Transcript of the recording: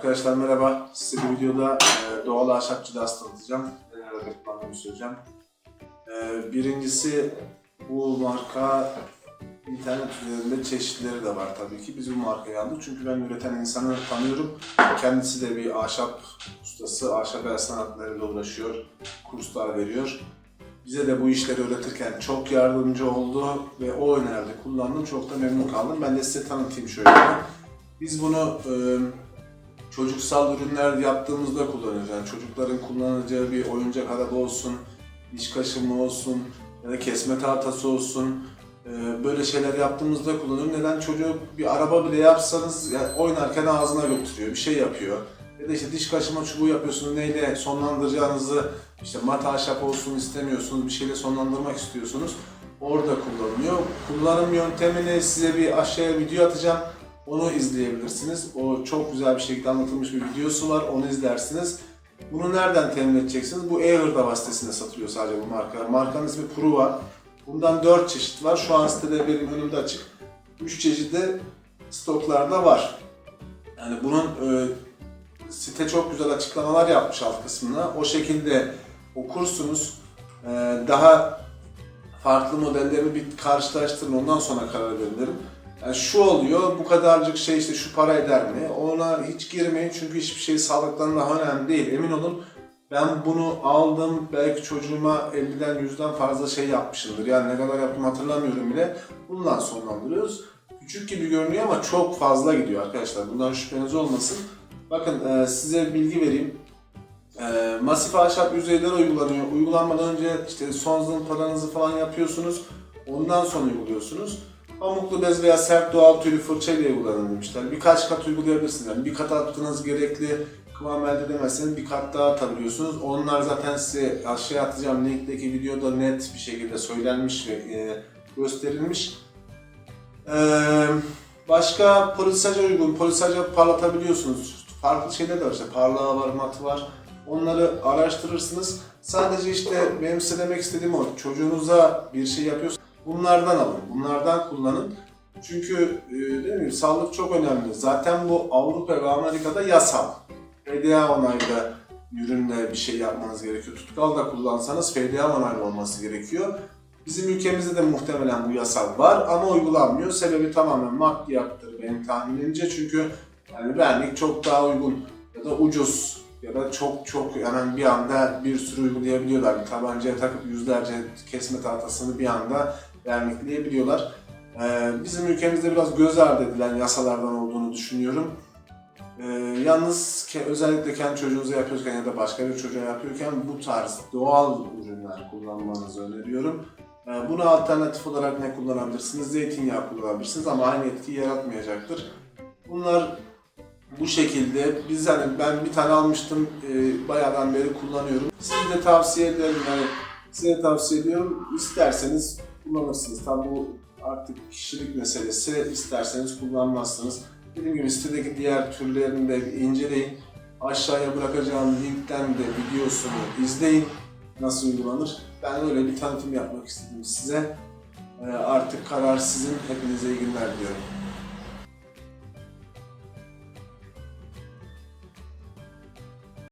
Arkadaşlar merhaba. Size bu videoda e, doğal ahşap cilası tanıtacağım. Neler reklamlarını söyleyeceğim. E, birincisi bu marka internet üzerinde çeşitleri de var tabii ki. Biz bu markayı aldık çünkü ben üreten insanı tanıyorum. Kendisi de bir ahşap ustası, ahşap el sanatlarıyla uğraşıyor, kurslar veriyor. Bize de bu işleri öğretirken çok yardımcı oldu ve o önerdi, kullandım. Çok da memnun kaldım. Ben de size tanıtayım şöyle. Biz bunu e, çocuksal ürünler yaptığımızda kullanıyoruz. Yani çocukların kullanacağı bir oyuncak araba olsun, diş kaşıma olsun ya da kesme tahtası olsun. e, Böyle şeyler yaptığımızda kullanıyorum. Neden? Çocuk bir araba bile yapsanız yani oynarken ağzına götürüyor, bir şey yapıyor. Ya da işte diş kaşıma çubuğu yapıyorsunuz, neyle sonlandıracağınızı işte mat ahşap olsun istemiyorsunuz, bir şeyle sonlandırmak istiyorsunuz. Orada kullanılıyor. Kullanım yöntemini size bir aşağıya video atacağım. Onu izleyebilirsiniz. O çok güzel bir şekilde anlatılmış bir videosu var. Onu izlersiniz. Bunu nereden temin edeceksiniz? Bu e-hırda sitesinde satılıyor sadece bu marka. Markanın ismi Pruva. Bundan 4 çeşit var. Şu an sitede benim önümde açık. 3 çeşidi stoklarda var. Yani bunun e, site çok güzel açıklamalar yapmış alt kısmına. O şekilde okursunuz. E, daha farklı modelleri bir karşılaştırın ondan sonra karar verin derim. Yani şu oluyor, bu kadarcık şey işte şu para eder mi? Ona hiç girmeyin çünkü hiçbir şey sağlıktan daha önemli değil. Emin olun ben bunu aldım, belki çocuğuma 50'den 100'den fazla şey yapmışımdır. Yani ne kadar yaptım hatırlamıyorum bile. Bundan sonlandırıyoruz. Küçük gibi görünüyor ama çok fazla gidiyor arkadaşlar. Bundan şüpheniz olmasın. Bakın e, size bilgi vereyim. E, masif ahşap yüzeyler uygulanıyor. Uygulanmadan önce işte son zımparanızı falan yapıyorsunuz. Ondan sonra uyguluyorsunuz. Pamuklu bez veya sert doğal tüylü fırça ile demişler. Birkaç kat uygulayabilirsiniz. Yani bir kat attığınız gerekli kıvam elde edemezseniz bir kat daha atabiliyorsunuz. Onlar zaten size aşağıya atacağım linkteki videoda net bir şekilde söylenmiş ve e, gösterilmiş. Ee, başka polisaja uygun, polisaja parlatabiliyorsunuz. Farklı şeyler de var işte parlağı var, matı var. Onları araştırırsınız. Sadece işte benim size demek istediğim o. Çocuğunuza bir şey yapıyorsanız bunlardan alın, bunlardan kullanın. Çünkü e, değil mi, sağlık çok önemli. Zaten bu Avrupa ve Amerika'da yasal. FDA onaylı ürünle bir şey yapmanız gerekiyor. Tutkal da kullansanız FDA onaylı olması gerekiyor. Bizim ülkemizde de muhtemelen bu yasal var ama uygulanmıyor. Sebebi tamamen maddiyattır benim tahminimce. Çünkü yani vernik çok daha uygun ya da ucuz ya da çok çok yani bir anda bir sürü uygulayabiliyorlar. Bir tabancaya takıp yüzlerce kesme tahtasını bir anda vernikleyebiliyorlar. Ee, bizim ülkemizde biraz göz ardı edilen yasalardan olduğunu düşünüyorum. Ee, yalnız özellikle kendi çocuğunuza yapıyorken ya da başka bir çocuğa yapıyorken bu tarz doğal ürünler kullanmanızı öneriyorum. Ee, Buna alternatif olarak ne kullanabilirsiniz? Zeytinyağı kullanabilirsiniz ama aynı etkiyi yaratmayacaktır. Bunlar bu şekilde. Biz hani ben bir tane almıştım, e, bayağıdan beri kullanıyorum. Size de tavsiye ederim. Yani size tavsiye ediyorum. İsterseniz kullanırsınız. Tabi bu artık kişilik meselesi. İsterseniz kullanmazsınız. Dediğim gibi sitedeki diğer türlerini de inceleyin. Aşağıya bırakacağım linkten de videosunu izleyin. Nasıl uygulanır. Ben öyle bir tanıtım yapmak istedim size. Ee, Artık karar sizin. Hepinize iyi günler diliyorum.